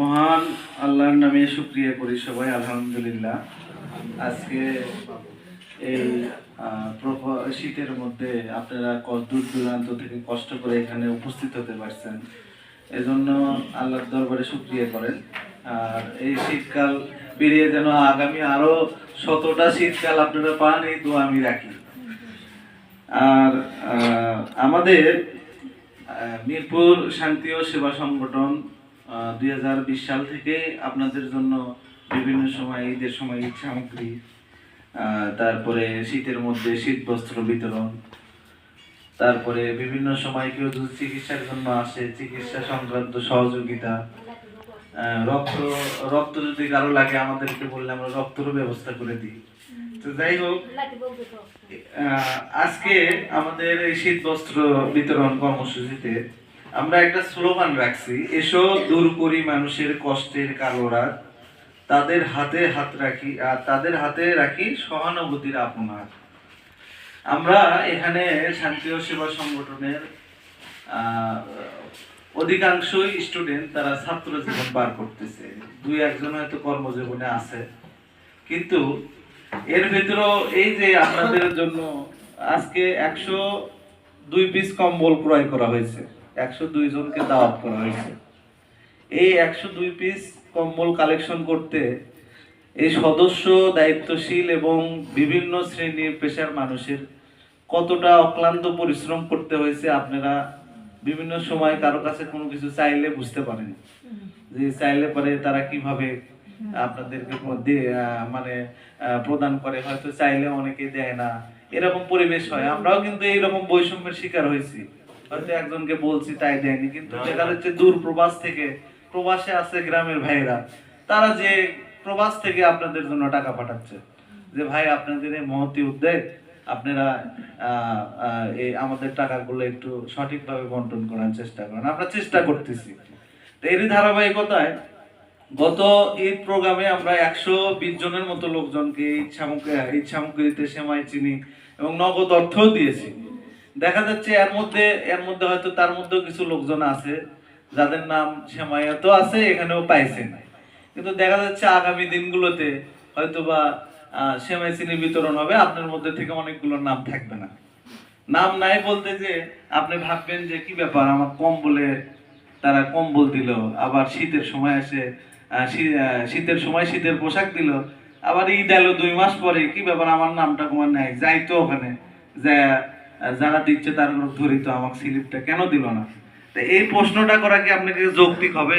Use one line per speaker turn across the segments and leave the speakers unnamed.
মহান আল্লাহর নামে শুক্রিয়া করি সবাই, আলহামদুলিল্লাহ। আজকে এই শীতের মধ্যে আপনারা দূর দূরান্ত থেকে কষ্ট করে এখানে উপস্থিত হতে পারছেন, এজন্য আল্লাহর দরবারে শুক্রিয়া করেন। আর এই শীতকাল পেরিয়ে যেন আগামী আরও শতটা শীতকাল আপনারা পান, এই দোয়া আমি রাখি। আর আমাদের মিরপুর শান্তি ও সেবা সংগঠন দুই হাজার বিশ সাল থেকে আপনাদের জন্য বিভিন্ন সময় ঈদের সময় ঈদ সামগ্রী তারপরে শীতের মধ্যে শীত বস্ত্র বিতরণ, তারপরে বিভিন্ন সময় কেউ যদি চিকিৎসার জন্য আসে, চিকিৎসা সংক্রান্ত সহযোগিতা রক্ত রক্ত যদি কারও লাগে আমাদেরকে বললে আমরা রক্তেরও ব্যবস্থা করে দিই। তো যাই হোক আজকে আমাদের এই শীত বস্ত্র বিতরণ কর্মসূচিতে আমরা একটা স্লোগান রাখছি, এসো দূর করি মানুষের কষ্টের কালোরা। তাদের হাতে হাত রাখি আর তাদের হাতে রাখি সহানুভূতির আপনার। আমরা এখানে শান্তি ও সেবা সংগঠনের অধিকাংশই স্টুডেন্ট, তারা ছাত্র জীবন পার করতেছে। দুই একজন হয়তো কর্মজীবনে আছে। কিন্তু এর ভেতরেও এই যে আপনাদের জন্য আজকে একশো দুই পিস কম্বল ক্রয় করা হয়েছে। একশো দুই জনকে দাওয়াত করা হয়েছে। এই একশো দুই পিস কম্বল কালেকশন করতে এই সদস্য, দায়িত্বশীল এবং বিভিন্ন শ্রেণির পেশার মানুষের কতটা অক্লান্ত পরিশ্রম করতে হয়েছে আপনারা বিভিন্ন সময় কারও কাছে কোনো কিছু চাইলে বুঝতে পারেন। যে চাইলে পরে তারা কীভাবে আপনাদেরকে মানে প্রদান করে, হয়তো চাইলে অনেকে দেয় না। এরকম পরিবেশ হয়। আমরাও কিন্তু এইরকম বৈষম্যের শিকার হয়েছি। হয়তো একজনকে বলছি তাই দেয়নি কিন্তু দেখা যাচ্ছে দূর প্রবাস থেকে প্রবাসে আছে গ্রামের ভাইরা তারা যে প্রবাস থেকে আপনাদের জন্য টাকা পাঠাচ্ছে যে ভাই আপনাদের এই মহতি উদ্যোগ আপনারা এই আমাদের টাকাগুলো একটু সঠিকভাবে বন্টন করার চেষ্টা করেন আমরা চেষ্টা করতেছি। তো এরই ধারাবাহিকতায় গত ঈদ প্রোগ্রামে আমরা একশো বিশ জনের মতো লোকজনকে ঈদ সামগ্রী ঈদ সামগ্রীতে সেমাই চিনি এবং নগদ অর্থও দিয়েছি। দেখা যাচ্ছে এর মধ্যে এর মধ্যে হয়তো তার মধ্যেও কিছু লোকজন আছে যাদের নাম সেমাইয়া তো আছে এখানেও পাইছেন কিন্তু দেখা যাচ্ছে আগামী দিনগুলোতে হয়তো বা সেমাই চিনি বিতরণ হবে আপনার মধ্যে থেকে অনেকগুলো নাম থাকবে না। নাম নাই বলতে যে আপনি ভাববেন যে কি ব্যাপার আমার কম বলে তারা কম্বল দিল আবার শীতের সময় আহ, শীতের সময় শীতের পোশাক দিল আবার ঈদ এলো দুই মাস পরে কি ব্যাপার আমার নামটা তোমার নেয় যাই তো ওখানে যে যারা দিচ্ছে তার ধরি তো আমাকে স্লিপটা কেন দিল না? এই প্রশ্নটা করা কি আপনাকে যৌক্তিক হবে?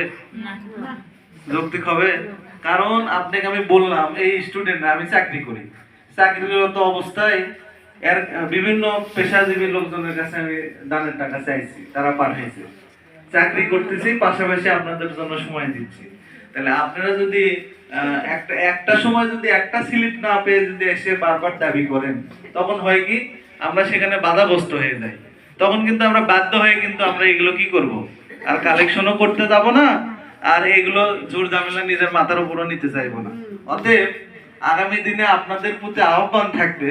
যৌক্তিক হবে? কারণ আপনাকে আমি বললাম এই স্টুডেন্ট আমি চাকরি করি। চাকরিরত অবস্থায় এর বিভিন্ন পেশাজীবী লোকজনের কাছে আমি দানের টাকা চাইছি তারা পাঠাইছে। চাকরি করতেছি পাশাপাশি আপনাদের জন্য সময় দিচ্ছি। তাহলে আপনারা যদি একটা একটা সময় যদি একটা স্লিপ না পেয়ে যদি এসে বারবার দাবি করেন তখন হয় কি? আমরা সেখানে বাধাগ্রস্ত হয়ে যাই। তখন কিন্তু আমরা বাধ্য হয়ে কিন্তু আমরা এগুলো কি করব? আর কালেকশনও করতে যাব না আর এগুলো জোর ঝামেলা নিজের মাথার উপরও নিতে চাইব না। অতএব আগামী দিনে আপনাদের প্রতি আহ্বান থাকবে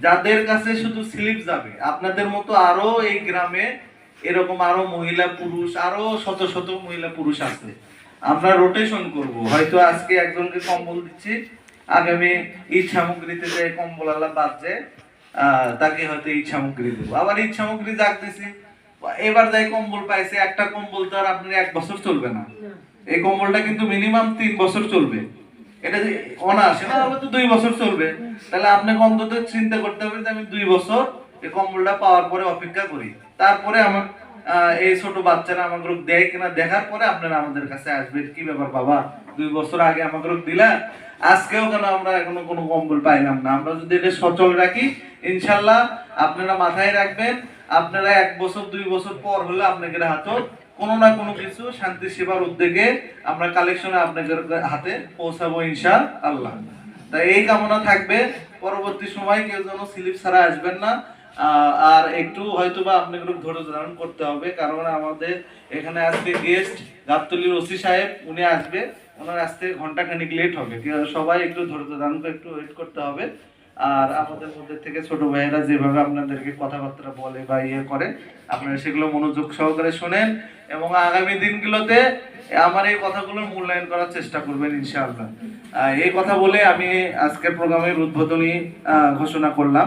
যাদের কাছে শুধু স্লিপ যাবে আপনাদের মতো আরও এই গ্রামে এরকম আরও মহিলা পুরুষ আরও শত শত মহিলা পুরুষ আছে। আমরা রোটেশন করব। হয়তো আজকে একজনকে কম্বল দিচ্ছি আগামী ঈদ সামগ্রীতে যে কম্বল বাজছে আহ, তাকে হয়তো এই সামগ্রী দেবো। আবার এই সামগ্রী জাগতেছে এবার যাই কম্বল পাইছে একটা কম্বল তো আর আপনার এক বছর চলবে না। এই কম্বলটা কিন্তু মিনিমাম তিন বছর চলবে। এটা না হলে তো দুই বছর চলবে। তাহলে আপনাকে অন্তত চিন্তা করতে হবে যে আমি দুই বছর এই কম্বলটা পাওয়ার পরে অপেক্ষা করি। তারপরে আমার এই ছোট বাচ্চারা আমাকে রোগ দেয় কিনা দেখার পরে আপনারা আমাদের কাছে আসবেন। কি ব্যাপার বাবা? দুই বছর আগে আমাকে রোগ দিলা, আজকেও কেন আমরা এখনও কোনো কম্বল পাইলাম না? আমরা যদি এটা সচল রাখি ইনশাল্লাহ আপনারা মাথায় রাখবেন, আপনারা এক বছর, দুই বছর পর হলে আপনাদের হাতও কোনো না কোনো কিছু শান্তি সেবার উদ্যোগে আমরা কালেকশনে আপনাদের হাতে পৌঁছাবো ইনশা আল্লাহ তাই এই কামনা থাকবে। পরবর্তী সময় কেউ যেন স্লিপ ছাড়া আসবেন না। আর একটু হয়তো বা আপনাকে একটু ধৈর্য ধারণ করতে হবে, কারণ আমাদের এখানে আজকে গেস্ট গাবতলির ওসি সাহেব, উনি আসবে। ওনার আসতে ঘণ্টা খানিক লেট হবে। সবাই একটু ধৈর্য ধারণ করে একটু ওয়েট করতে হবে। আর আমাদের মধ্যে থেকে ছোট ভাইয়েরা যেভাবে আপনাদেরকে কথাবার্তা বলে বা ইয়ে করে, আপনারা সেগুলো মনোযোগ সহকারে শোনেন এবং আগামী দিনগুলোতে আমার এই কথাগুলোর মূল্যায়ন করার চেষ্টা করবেন ইনশাআল্লাহ। এই কথা বলে আমি আজকের প্রোগ্রামের উদ্বোধনী ঘোষণা করলাম।